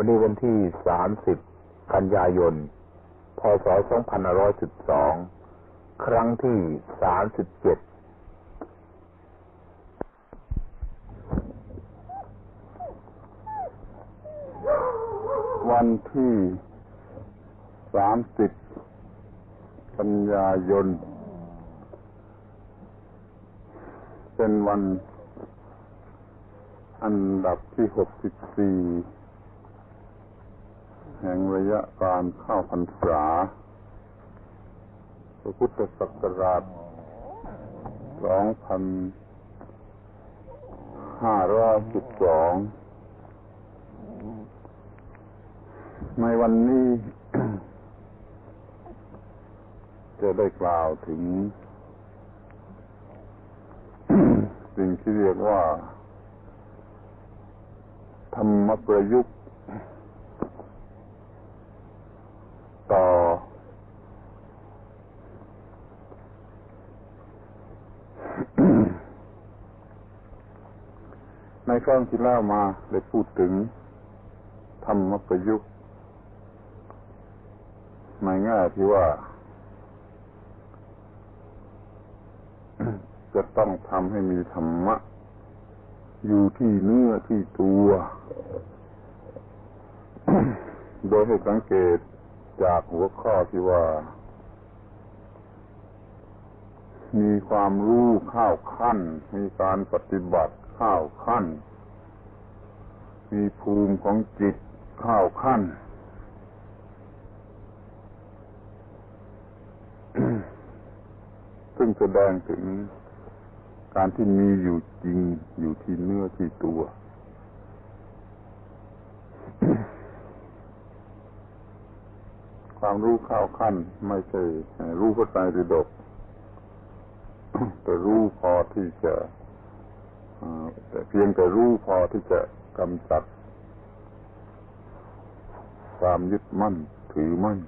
วันนี้วันที่ 30 กันยายน พศ 2512 ครั้งที่ 37 วันที่ 30 กันยายน เป็นวันอันดับที่ 64 ยะการเข้าพรรษาพระพุทธศักราชสองพันห้าร้อยสิบสองในวันนี้ จะได้กล่าวถึง สิ่งที่เรียกว่า ธรรมประยุกต์ ต่อ ใน ครั้งที่แล้วมาได้พูดถึงธรรมประยุกต์ในแง่ที่ว่า จะต้องทำให้มีธรรมะ อยู่ที่เนื้อที่ตัว โดยให้สังเกตจากหัวข้อที่ว่า มีความรู้ข้าวขั้น มีการปฏิบัติ ข้าวขั้น มีภูมิของจิตข้าวขั้น ซึ่งแสดงถึงการที่มีอยู่จริงอยู่ที่เนื้อที่ตัว ความรู้ข้าวขั้นไม่ใช่รู้พระไตรปิฎกแต่รู้พอที่จะ แต่เพียงแต่รู้พอที่จะกำจัด ความยึดมั่น ถือมั่น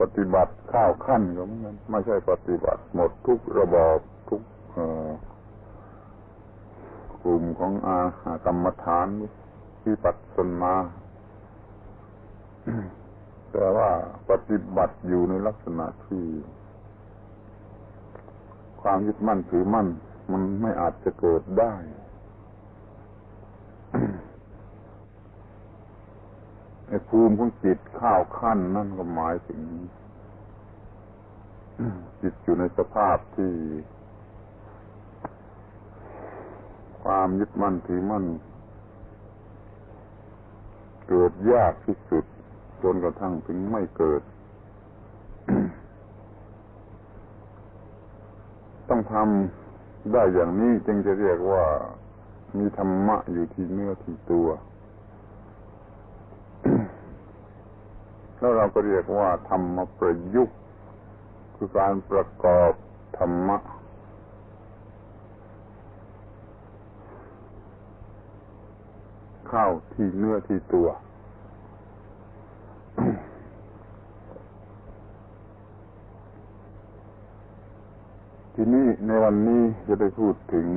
ปฏิบัติข้าวขั้นก็เหมือนกันไม่ใช่ปฏิบัติหมดทุกระบอบทุกกลุ่มของอากรรมฐานที่ปัสนาแต่ว่าปฏิบัติอยู่ในลักษณะที่ความยึดมั่นถือมั่น มันไม่อาจจะเกิดได้ ไอ้ภูมิของจิตข้าวขั้นนั่นก็หมายถึง จิตอยู่ในสภาพที่ ความยึดมั่นถือมั่นเกิดยากที่สุด จนกระทั่งถึงไม่เกิด ต้องทำ ได้อย่างนี้จึงจะเรียกว่ามีธรรมะอยู่ที่เนื้อที่ตัว แล้วเราก็เรียกว่า ธรรมประยุกต์ คือการประกอบธรรมะ เข้าที่เนื้อที่ตัว ทีนี้ ในวันนี้จะได้พูดถึง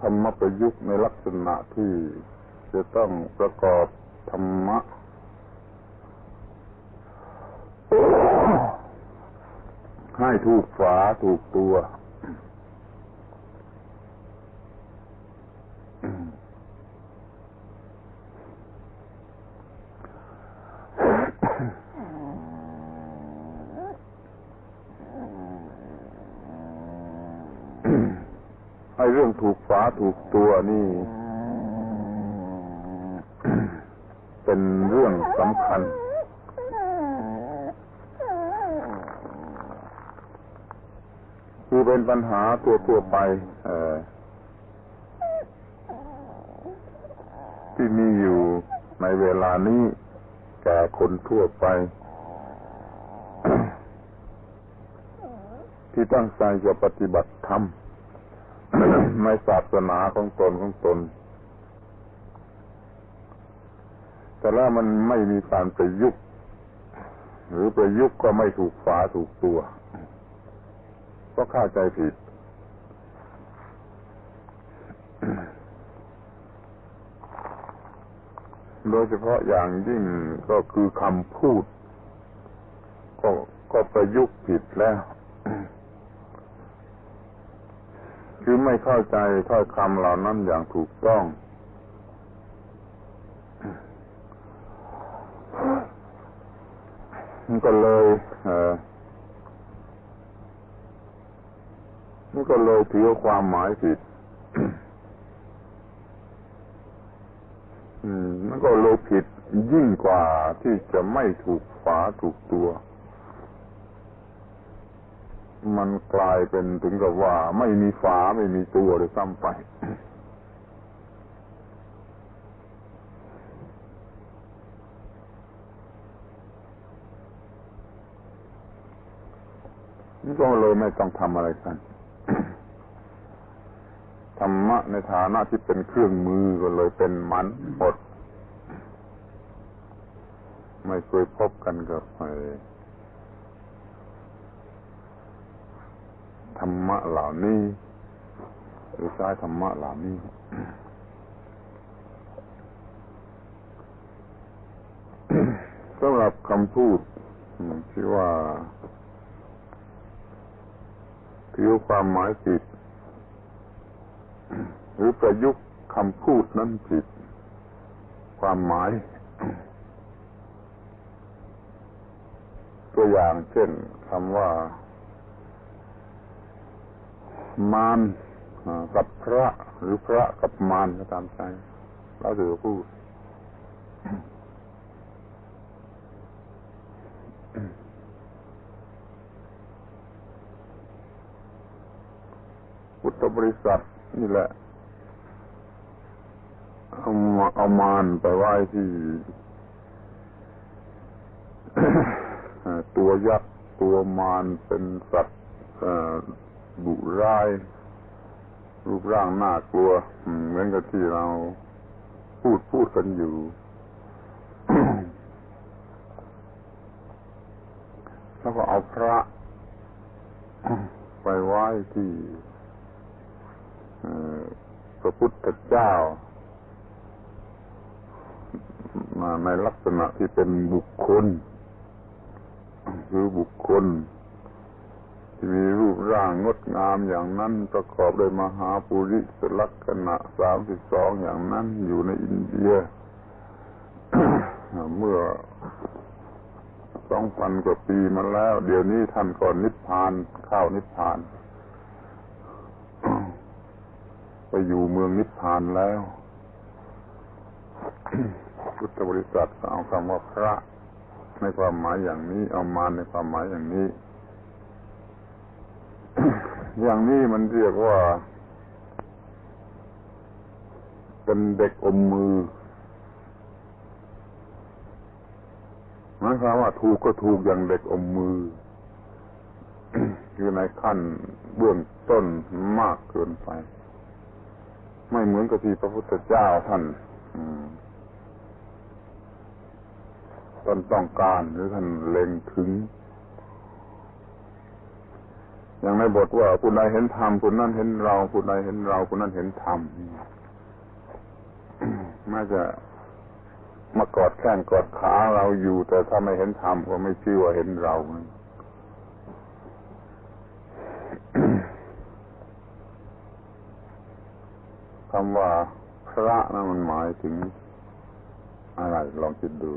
ธรรมประยุกต์ในลักษณะที่จะต้องประกอบธรรมะ ให้ถูกฝาถูกตัว ให้ เรื่องถูกฝาถูกตัวนี่ เป็นเรื่องสำคัญ คือเป็นปัญหาตัวตัวไปที่มีอยู่ในเวลานี้แก่คนทั่วไป ที่ตั้งใจจะปฏิบัติธรรม ไม่ศาสนาของตนของตน แต่และมันไม่มีการประยุกต์ หรือประยุกต์ก็ไม่ถูกฝาถูกตัว ก็เข้าใจผิดโดยเฉพาะอย่างยิ่งก็คือคำพูด ก็ก็ประยุกต์ผิดแล้ว คือไม่เข้าใจถ้อยคำเหล่านั้นอย่างถูกต้องมันก็เลยเออมันก็เลยถือความหมายผิดอืมมันก็เลยผิดยิ่งกว่าที่จะไม่ถูกฝาถูกตัว มันกลายเป็นถึงกับว่า ไม่มีฝาไม่มีตัวเลยซ้ำไป นี่ก็เลยไม่ต้องทำอะไรกันธรรมะในฐานะที่เป็นเครื่องมือก็เลยเป็นมันหมด ไม่เคยพบกันกับไอ้ ธรรมะเหล่านี้ หรือใช้ธรรมะเหล่านี้ สำหรับคำพูดที่ว่าถือความหมายผิด หรือประยุกต์คำพูดนั้นผิด ความหมาย ตัวอย่างเช่นคำว่า มารกับพระหรือพระกับมารก็ตามใจเราถือพูดพุทธบริษัทนี่แหละเอามาเอามารไปไว้ที่ตัวยักษ์ตัวมารเป็นสัตว์ ดุร้าย รูปร่างน่ากลัวเหมือนกับที่เราพูดพูดกันอยู่แล้วก็เอาพระไปไหว้ที่พระพุทธเจ้ามาในลักษณะที่เป็นบุคคล คือบุคคล ที่มีรูปร่างงดงามอย่างนั้นประกอบด้วยมหาปุริสลักษณะสามสิบสองอย่างนั้นอยู่ในอินเดีย เมื่อสองพันกว่าปีมาแล้ว เดี๋ยวนี้ท่านก่อนนิพพานเข้านิพพาน ไปอยู่เมืองนิพพานแล้วพุทธบริษัทเอาคำว่าพระในความหมายอย่างนี้ เอามาในความหมายอย่างนี้ อย่างนี้มันเรียกว่า เป็นเด็กอมมือหมายความว่าถูกก็ถูกอย่างเด็กอมมืออยู่ในขั้นเบื้องต้นมากเกินไป ไม่เหมือนกับที่พระพุทธเจ้าท่านท่านต้องการหรือท่านเล็งถึง อย่างในบทว่าผู้ใดเห็นธรรมผู้นั้นเห็นเราผู้ใดเห็นเราผู้นั้นเห็นธรรมน่าจะมากอดแข้งกอดขาเราอยู่ แต่ถ้าไม่เห็นธรรมก็ไม่ชื่อว่าเห็นเราคำว่าพระนั้นมันหมายถึงอะไรลองคิดดู